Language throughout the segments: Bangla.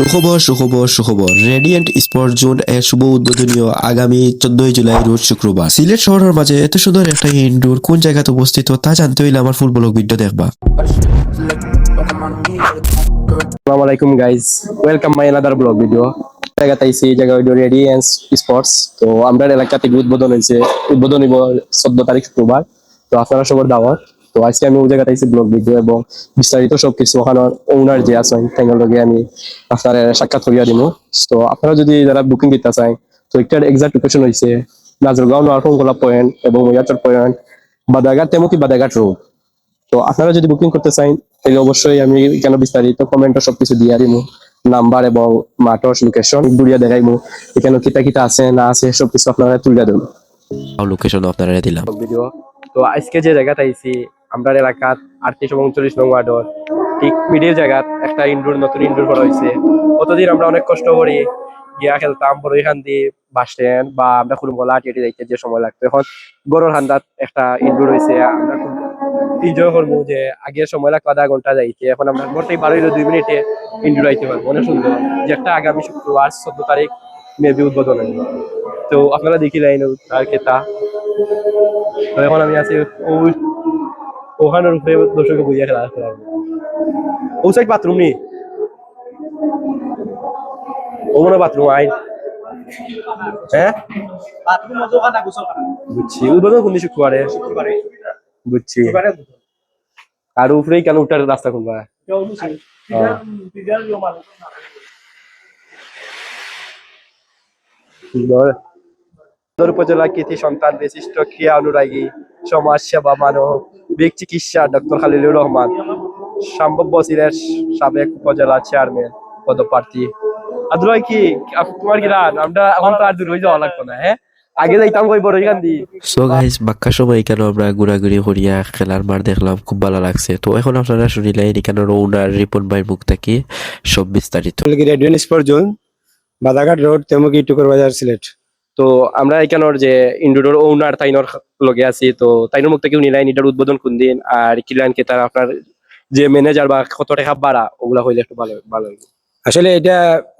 সুখবর সুখবর সুখবর। রেডিয়েন্ট স্পোর্ট জোন এর শুভ উদ্বোধনীয় আগামী চোদ্দই জুলাই, রোজ শুক্রবার। সিলেট শহরের মাঝে এত সুন্দর একটা ইনডোর কোন জায়গাতে অবস্থিত তা জানতে হইলে আমার ফুল ব্লগ ভিডিও দেখবা। আসসালামু আলাইকুম guys welcome my another blog video জায়গাতে আইসি জায়গা হইল রেডিয়েন্স স্পোর্টস তো আমরা এলাকাতে উদ্বোধন হয়েছে উদ্বোধন হইব চোদ্দ তারিখ শুক্রবার। তো আপনারা সবার দাওয়াত। তো আজকে আমি ওই জায়গাতে আইসি ব্লগ ভিডিও এবং বিস্তারিত সবকিছু ওখানে ওনার যে আছেন লগে আমি আপনার সাক্ষাৎ করিয়া দিব তো আপনারা যদি যারা বুকিং দিতে চান তো একটা এক্সাক্ট লোকেশন হয়েছে নাজরগাঁও নারকঙ্গলা পয়েন্ট এবং ইয়াচর পয়েন্ট বাদাঘাট তেমকি বাদাঘাট রোড তো আপনারা যদি বুকিং করতে চান তাহলে অবশ্যই আমি কেন বিস্তারিত কমেন্টও সবকিছু দিয়ে দিব নাম্বার এবং মাঠর লোকেশন ঘুরিয়া দেখাইবো এখানে কিতা কিতা আছে না আছে সবকিছু আপনারা তুলে দেবো লোকেশন আপনারা দিলাম। ভিডিও তো আজকে যে জায়গাতে আইছি আমরা এলাকাত আটত্রিশ এবং উনচল্লিশ নং ওয়ার্ডর ঠিক মিডিল জায়গাত একটা ইনডোর, নতুন ইনডোর করা হয়েছে। কতদিন আমরা অনেক কষ্ট করি গিয়া খেলতাম, বড় এখান দিয়ে বাস স্ট্যান্ড বা আমরা কুরুমগলা আটিয়ে যাইতে যে সময় লাগতো। এখন গরুর হান্দাত একটা ইনডোর হয়েছে, আমরা খুব এনজয় করব যে আগের সময় লাগতো আধা ঘণ্টা যাইতে। এখন আমরা থেকে বারো দুই মিনিটে ইনডোর আইতে পারব। অনেক সুন্দর। যে একটা আগামী শুক্রবার, চোদ্দ তারিখ, মেবি উদ্বোধন হইব। তো আপনারা দেখি লাইন তার খেতা এখন আমি আছি ওখানের উপরে দর্শকে বুঝিয়ে খেলা খেলা ও সাইড বাথরুম নি ও মনে বাথরুম আই। হ্যাঁ? বুঝছি। উদ্বোধন কোন শুক্রবারে। বুঝছি। আর উপরেই কেন উঠার রাস্তা খুলবা? কৃতি সন্তান বিশিষ্ট ক্রিয়া অনুরাগী সমাজ সেবা মানব। বিগ চিকিৎসা ডক্টর খালিলুর রহমান সম্ভাব্য সিলেট সাবেক উপজেলা চেয়ারম্যান পদপ্রার্থী। আদুরাই কি তোমার কি রান? আমরা এখন তো আর দূর হয়ে যাওয়া লাগতো না হ্যাঁ? আগে যাইতাম কই বড় এখান দিয়ে? সো গাইস বাক্কা সময় কেন আমরা ঘোরাঘুরি করিয়া খেলার মার দেখলাম? খুব ভালো লাগছে। তো এখন আপনারা শুনিলেন এখানে ওনার রিপন ভাই মুখ থেকে সব বিস্তারিত। Radion sport zone Badaghat road Temuki Tukur বাজার সিলেট। তো আমরা এখানোর যে ইন্ডোর ওনার তাইনোর লগে আছি, তো তাইনোর মুখ থেকে নিলাইন এটার উদ্বোধন কোন দিন আর কিলান কে তার আপনার যে ম্যানেজার বা কত টাকা বাড়া ওগুলা হইলে একটু ভালো ভালো হইবে। আসলে এটা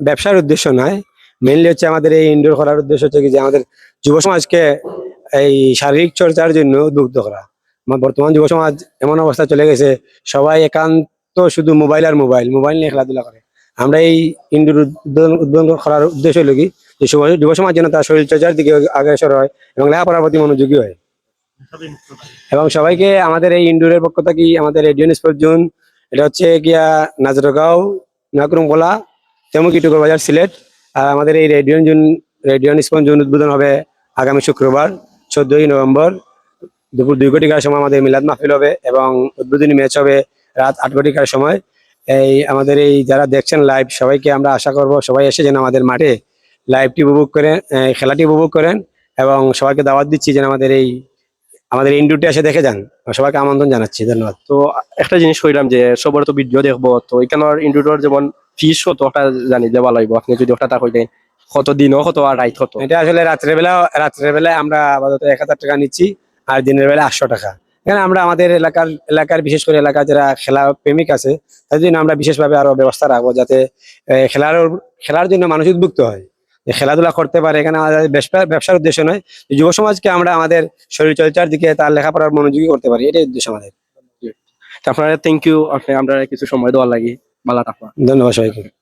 ব্যবসার উদ্দেশ্য নয় মেইনলি হচ্ছে আমাদের এই ইনডোর করার উদ্দেশ্য হচ্ছে যে আমাদের যুব সমাজকে এই শারীরিক চর্চার জন্য উদ্বুদ্ধ করা। আমার বর্তমান যুব সমাজ এমন অবস্থা চলে গেছে, সবাই একান্ত শুধু মোবাইল আর মোবাইল মোবাইল নিয়ে খেলাধুলা করে। আমরা এই ইনডোর উদ্বোধন করার উদ্দেশ্য হলো কি যে যুব সমাজ যেন তার শরীর চর্চার দিকে অগ্রসর হয় এবং লেখাপড়ার প্রতি মনোযোগী হয়। এবং সবাইকে আমাদের এই ইন্ডোরের পক্ষ থেকে আমাদের রেডিয়ন স্পোর্ট জোন, এটা হচ্ছে গিয়া নাজরগাঁও নাকরুমকলা তেমুকি টুকুর বাজার, সিলেট। আর আমাদের এই Radion zone Radion sport zone উদ্বোধন হবে আগামী শুক্রবার, চোদ্দই নভেম্বর। দুপুর দুই কোটিকার সময় আমাদের মিলাদ মাহফিল হবে এবং উদ্বোধনী ম্যাচ হবে রাত আট কোটিকার সময়। এই আমাদের এই যারা দেখছেন লাইভ সবাইকে আমরা আশা করব সবাই এসে যেন আমাদের মাঠে লাইভটি উপভোগ করেন খেলাটি উপভোগ করেন এবং সবাইকে দাওয়াত দিচ্ছি যেন আমাদের এই আমাদের ইনডুটি এসে দেখে যান। সবাইকে আমন্ত্রণ জানাচ্ছি ধন্যবাদ। তো একটা জিনিস কইলাম যে সবার তো ভিডিও দেখব তো এখানোর ইন্ডোর যেমন ফিস কত ওটা জানি দেওয়া হইব আপনি যদি ওটা তা কইতেন কত দিনও কত আর রাইত কত? এটা আসলে রাত্রেবেলা রাত্রেবেলায় আমরা আপাতত এক হাজার টাকা নিচ্ছি আর দিনের বেলা আটশো টাকা। এখানে আমরা আমাদের এলাকার এলাকার বিশেষ করে এলাকার যারা খেলা প্রেমিক আছে তাদের জন্য আমরা বিশেষভাবে আরও ব্যবস্থা রাখব যাতে খেলার খেলার জন্য মানুষ উদ্বুক্ত হয়। খেলাধুলা করতে পারে এখানে আমাদের ব্যবসা- ব্যবসার উদ্দেশ্য নয়। যুব সমাজকে আমরা আমাদের শরীর চর্চার দিকে তার লেখাপড়ার মনোযোগী করতে পারি এটাই উদ্দেশ্য আমাদের। আপনারা থ্যাংক ইউ আপনি আমরা কিছু সময় দেওয়ার লাগে। ভালো থাকবা ধন্যবাদ সবাইকে।